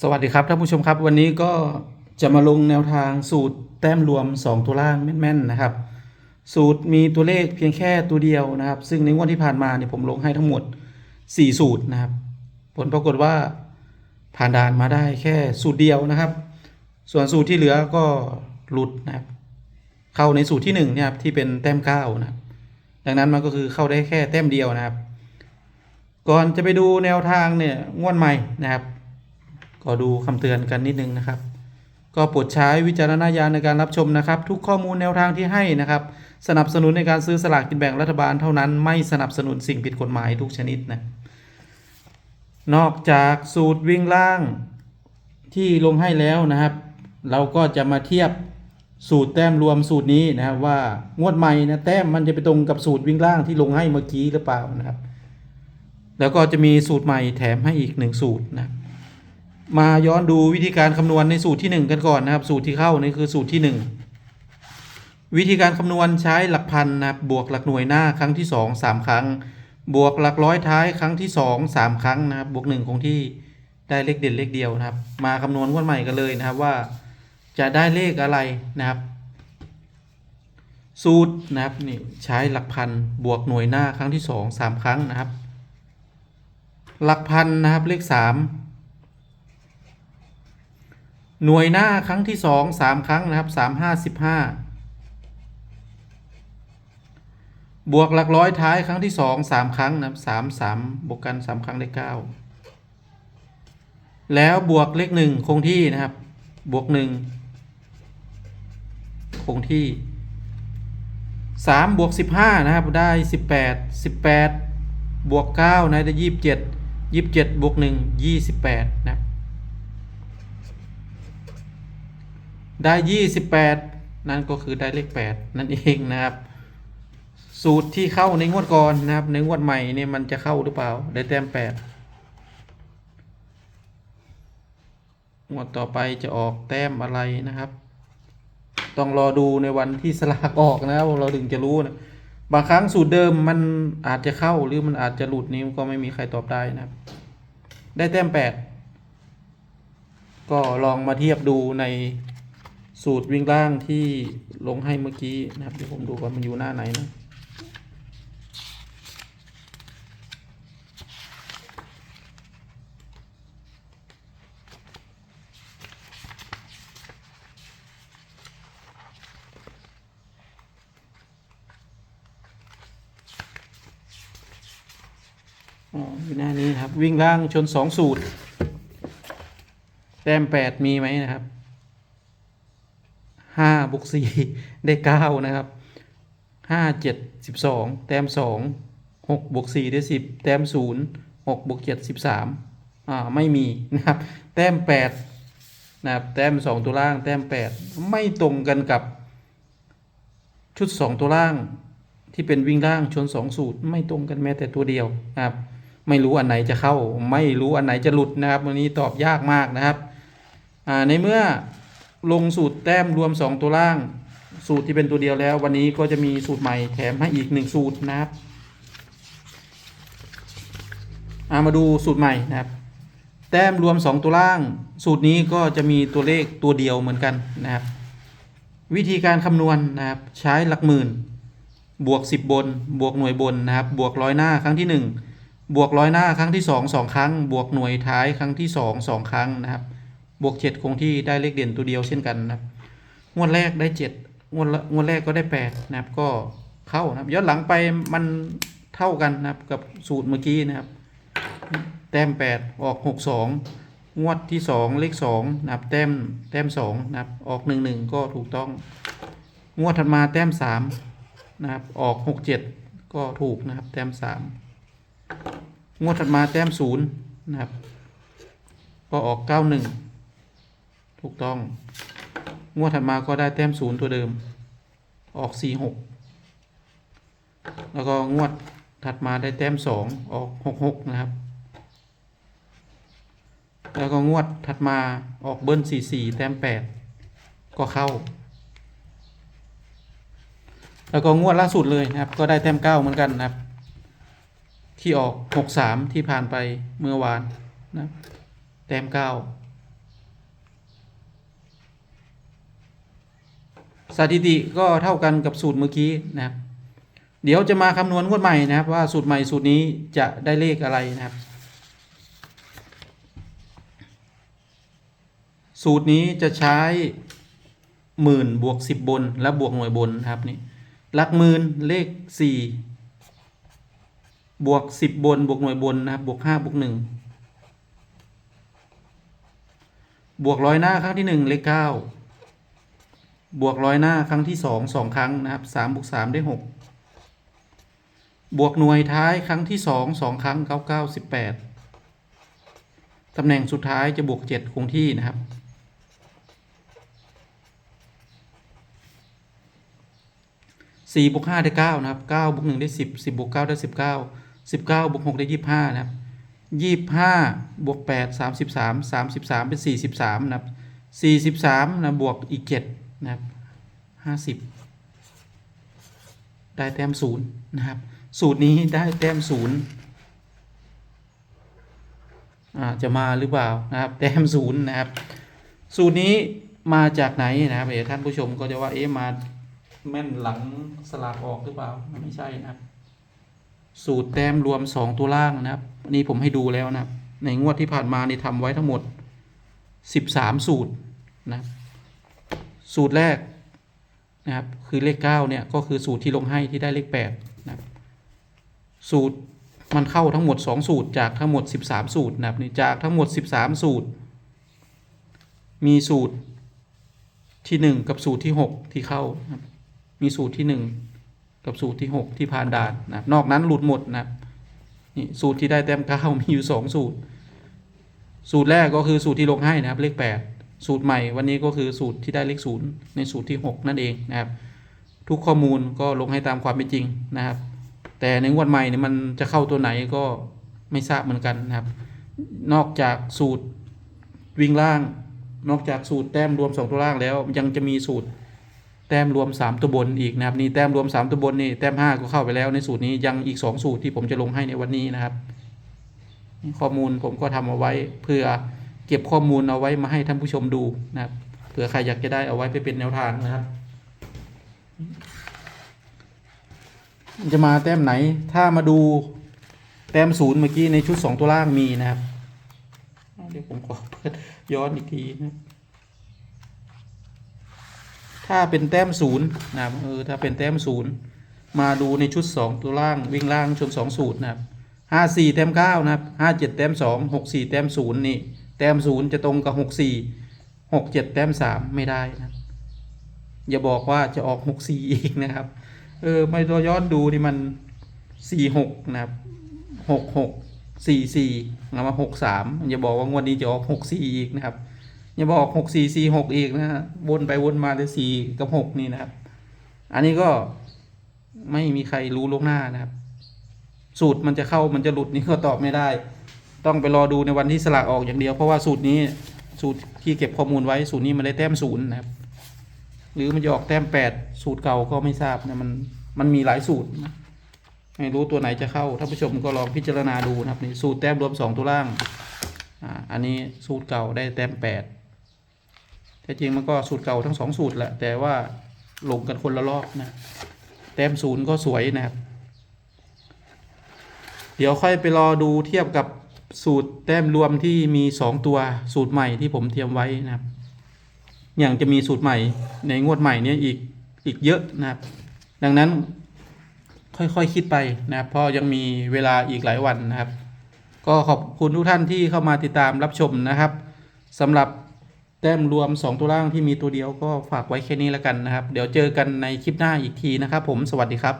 สวัสดีครับท่านผู้ชมครับ วันนี้ก็จะมาลงแนวทางสูตรแต้มรวม 2 ตัวล่างแม่นๆนะครับ สูตรมีตัวเลขเพียงแค่ตัวเดียวนะครับ ซึ่งในงวดที่ผ่านมาเนี่ยผมลงให้ทั้งหมด 4 สูตรนะครับ ผลปรากฏว่าผ่านด่านมาได้แค่สูตรเดียวนะครับ ส่วนสูตรที่เหลือก็หลุดนะครับ เข้าในสูตรที่1เนี่ยครับที่เป็นแต้มเก้านะครับดังนั้นมันก็คือเข้าได้แค่แต้มเดียวนะครับ ก่อนจะไปดูแนวทางเนี่ยงวดใหม่นะครับ ก็ดูคำเตือนกันนิดนึงนะครับ ก็โปรดใช้วิจารณญาณในการรับชมนะครับ ทุกข้อมูลแนวทางที่ให้นะครับ สนับสนุนในการซื้อสลากกินแบ่งรัฐบาลเท่านั้นไม่สนับสนุนสิ่งผิดกฎหมายทุกชนิดนะนอกจากสูตรวิ่งล่างที่ลงให้แล้วนะครับ เราก็จะมาเทียบสูตรแต้มรวมสูตรนี้นะครับว่างวดใหม่นะแต้มมันจะไปตรงกับสูตรวิ่งล่างที่ลงให้เมื่อกี้หรือเปล่านะครับ แล้วก็จะมีสูตรใหม่แถมให้อีกหนึ่งสูตรนะครับ มาย้อนดูวิธีการคำนวณในสูตรที่ 1 กันก่อนนะครับ สูตรที่เข้านี่คือสูตรที่ 1 วิธีการคำนวณใช้หลักพันนะครับบวกหลักหน่วยหน้าครั้งที่ 2 3 ครั้ง บวกหลักร้อยท้ายครั้งที่ 2 3 ครั้งนะครับ บวก1คงที่ได้เลขเด่นเลขเดียวนะครับ มาคำนวณงวดใหม่กันเลยนะครับว่าจะได้เลขอะไรนะครับ สูตรนะครับนี่ใช้หลักพันบวกหน่วยหน้าครั้งที่ 2 3 ครั้งนะครับ หลักพันนะครับเลข 3 หน่วยหน้าครั้งที่สองสามครั้งนะครับสามห้าสิบห้าบวกหลักร้อยท้ายครั้งที่สองสามครั้งนะครับสามสามบวกกันสามครั้งได้เก้าแล้วบวกเลขหนึ่งคงที่นะครับ บวกหนึ่งคงที่สามบวกสิบห้านะครับได้สิบแปดสิบแปดบวกเก้านะได้ยี่สิบเจ็ดยี่สิบเจ็ดบวกหนึ่งยี่สิบแปดนะครับ ได้ 28 นั่นก็คือได้เลข 8 นั่นเองนะครับ สูตรที่เข้าในงวดก่อนนะครับ ในงวดใหม่เนี่ยมันจะเข้าหรือเปล่า ได้แต้ม 8 งวดต่อไปจะออกแต้มอะไรนะครับ ต้องรอดูในวันที่สลากออกนะครับเราถึงจะรู้นะ บางครั้งสูตรเดิมมันอาจจะเข้าหรือมันอาจจะหลุดนี้ก็ไม่มีใครตอบได้นะครับ ได้แต้ม 8 ก็ลองมาเทียบดูใน สูตรวิ่งล่างที่ลงให้เมื่อกี้นะครับเดี๋ยวผมดูก่อนมันอยู่หน้าไหนนะอ๋ออยู่หน้านี้ครับวิ่งล่างชนสองสูตร แต้มแปดมีไหมนะครับ ห้าบวกสี่ได้เก้านะครับห้าเจ็ดสิบสองแต้มสองหกบวกสี่ได้สิบแต้มศูนย์หกบวกเจ็ดสิบสามอ่าไม่มีนะครับแต้มแปดนะครับแต้มสองตัวล่างแต้มแปดไม่ตรงกันกับชุดสองตัวล่างที่เป็นวิ่งล่างชนสองสูตร ไม่ตรงกันแม้แต่ตัวเดียวนะครับไม่รู้อันไหนจะเข้า ไม่รู้อันไหนจะหลุดนะครับวันนี้ตอบยากมากนะครับอ่าในเมื่อ ลงสูตรแต้มรวม 2 ตัวล่าง สูตรที่เป็นตัวเดียวแล้ว วันนี้ก็จะมีสูตรใหม่แถมให้อีก 1 สูตรนะครับอามาดูสูตรใหม่นะครับ แต้มรวม 2 ตัวล่าง สูตรนี้ก็จะมีตัวเลขตัวเดียวเหมือนกันนะครับ วิธีการคำนวณนะครับใช้หลักหมื่น บวก 10 บน บวกหน่วยบนนะครับ บวกร้อยหน้าครั้งที่ 1 บวกร้อยหน้าครั้งที่ 2 2 ครั้ง บวกหน่วยท้ายครั้งที่ 2 2 ครั้งนะครับ บวกเจ็ดคงที่ได้เลขเด่นตัวเดียวเช่นกันนะครับ งวดแรกได้เจ็ดงวดงวดแรกก็ได้แปดนะครับ ก็เข้านะครับย้อนหลังไปมันเท่ากันนะครับกับสูตรเมื่อกี้นะครับ แต้มแปดออกหกสองงวดที่สองเลขสองนะครับ แต้มแต้มสองนะครับ ออกหนึ่งหนึ่งก็ถูกต้อง งวดถัดมาแต้มสามนะครับ ออกหกเจ็ดก็ถูกนะครับ แต้มสามงวดถัดมาแต้มศูนย์นะครับ ก็ออกเก้าหนึ่ง ถูกต้อง งวดถัดมาก็ได้แต้มศูนย์ตัวเดิม ออกสี่หกแล้วก็งวดถัดมาได้แต้มสองออกหกหกนะครับ แล้วก็งวดถัดมาออกเบิ้ลสี่สี่แต้มแปดก็เข้า แล้วก็งวดล่าสุดเลยนะครับ ก็ได้แต้มเก้าเหมือนกันนะครับ ที่ออกหกสามที่ผ่านไปเมื่อวานนะแต้มเก้า สถิติก็เท่ากันกับสูตรเมื่อกี้นะครับ เดี๋ยวจะมาคำนวณงวดใหม่นะครับ ว่าสูตรใหม่สูตรนี้จะได้เลขอะไรนะครับ สูตรนี้จะใช้หมื่นบวกสิบบน และบวกหน่วยบนนะครับนี่หลักหมื่นเลขสี่บวกสิบบนบวกหน่วยบนนะครับบวกห้าบวกหนึ่งบวกร้อยหน้าครั้งที่หนึ่งเลขเก้า บวกร้อยหน้าครั้งที่สองสองครั้งนะครับสามบวกสามได้หกบวกหน่วยท้ายครั้งที่สองสองครั้งเก้าเก้าสิบแปดตำแหน่งสุดท้ายจะบวกเจ็ดคงที่นะครับสี่บวกห้าได้เก้านะครับเก้าบวกหนึ่งได้สิบสิบบวกเก้าได้สิบเก้าสิบเก้าบวกหกได้ยี่ห้านะครับยี่สิบห้าบวกแปดสามสิบสามสามสิบสามเป็นสี่สิบสามนะครับสี่สิบสามนะ บวกอีกเจ็ด นะครับห้าสิบได้แต้มศูนย์นะครับ สูตรนี้ได้แต้มศูนย์อ่าจะมาหรือเปล่านะครับ แต้มศูนย์นะครับ สูตรนี้มาจากไหนนะครับเดี๋ยวท่านผู้ชมก็จะว่าเอ๊ะมาแม่นหลังสลากออกหรือเปล่าไม่ใช่นะครับ สูตรแต้มรวมสองตัวล่างนะครับนนี้ผมให้ดูแล้วนะในงวดที่ผ่านมานี่ทำไว้ทั้งหมดสิบสามสูตรนะครับ สูตรแรกนะครับคือเลขเก้าเนี่ยก็คือสูตรที่ลงให้ที่ได้เลขแปดนะครับสูตรมันเข้าทั้งหมดสองสูตรจากทั้งหมดสิบสามสูตรนะครับนี่จากทั้งหมดสิบสามสูตร มีสูตรที่หนึ่งกับสูตรที่หกที่เข้านะครับมีสูตรที่หนึ่งกับสูตรที่หกที่ผ่านด่านนะครับนอกนั้นหลุดหมดนะครับนี่สูตรที่ได้แต้มเก้ามีอยู่สองสูตร สูตรแรกก็คือสูตรที่ลงให้นะครับเลขแปด สูตรใหม่วันนี้ก็คือสูตรที่ได้เลขศูนย์ในสูตรที่หกนั่นเองนะครับ ทุกข้อมูลก็ลงให้ตามความเป็นจริงนะครับ แต่ในงวดใหม่เนี่ยมันจะเข้าตัวไหนก็ไม่ทราบเหมือนกันนะครับ นอกจากสูตรวิ่งล่าง นอกจากสูตรแต้มรวมสองตัวล่างแล้ว ยังจะมีสูตรแต้มรวม 3 ตัวบนอีกนะครับนี่แต้มรวม 3 ตัวบนนี่แต้ม 5 ก็เข้าไปแล้วในสูตรนี้ยังอีก 2 สูตรที่ผมจะลงให้ในวันนี้นะครับ ข้อมูลผมก็ทำเอาไว้เพื่อ เก็บข้อมูลเอาไว้มาให้ท่านผู้ชมดูนะครับเผื่อใครอยากจะได้เอาไว้ไปเป็นแนวทางนะครับจะมาแต้มไหน ถ้ามาดูแต้มศูนย์เมื่อกี้ในชุด2ตัวล่างมีนะครับเดี๋ยวผมขอเปิดย้อนอีกทีนะถ้าเป็นแต้มศูนย์นะครับเออถ้าเป็นแต้มศูนย์มาดูในชุดสองตัวล่างวิ่งล่างชนสองสูตรนะครับห้าสี่แต้มเก้านะครับห้าเจ็ดแต้มสองหกสี่แต้มศูนย์นี่ แต้มศูนย์จะตรงกับหกสี่หกเจ็ดแต้มสามไม่ได้นะอย่าบอกว่าจะออกหกสี่อีกนะครับ เออไม่ตัวย้อนดูนี่มันสี่หกนะครับหกหกสี่สี่แล้วมาหกสามอย่าบอกว่างวดนี้จะออกหกสี่อีกนะครับ อย่าบอกหกสี่สี่หกอีกนะฮะวนไปวนมาเลยสี่กับหกนี่นะครับ อันนี้ก็ไม่มีใครรู้ล่วงหน้านะครับ สูตรมันจะเข้ามันจะหลุดนี่ก็ตอบไม่ได้ ต้องไปรอดูในวันที่สลากออกอย่างเดียว เพราะว่าสูตรนี้สูตรที่เก็บข้อมูลไว้สูตรนี้มันได้แต้มศูนย์นะครับ หรือมันจะออกแต้มแปดสูตรเก่าก็ไม่ทราบนะมันมันมีหลายสูตรนะไม่รู้ตัวไหนจะเข้าท่านผู้ชมก็ลองพิจารณาดูนะครับนี่สูตรแต้มรวมสองตัวล่างอ่าอันนี้สูตรเก่าได้แต้มแปดแต่จริงมันก็สูตรเก่าทั้งสองสูตรแหละแต่ว่าลงกันคนละรอบนะแต้มศูนย์ก็สวยนะครับ เดี๋ยวค่อยไปรอดูเทียบกับ สูตรแต้มรวมที่มีสองตัวสูตรใหม่ที่ผมเตรียมไว้นะครับ อย่างจะมีสูตรใหม่ในงวดใหม่เนี้ยอีกอีกเยอะนะครับ ดังนั้นค่อยๆคคิดไปนะครับเพราะยังมีเวลาอีกหลายวันนะครับ ก็ขอบคุณทุกท่านที่เข้ามาติดตามรับชมนะครับสำหรับแต้มรวม 2 ตัวล่างที่มีตัวเดียวก็ฝากไว้แค่นี้แล้วกันนะครับ เดี๋ยวเจอกันในคลิปหน้าอีกทีนะครับ ผมสวัสดีครับ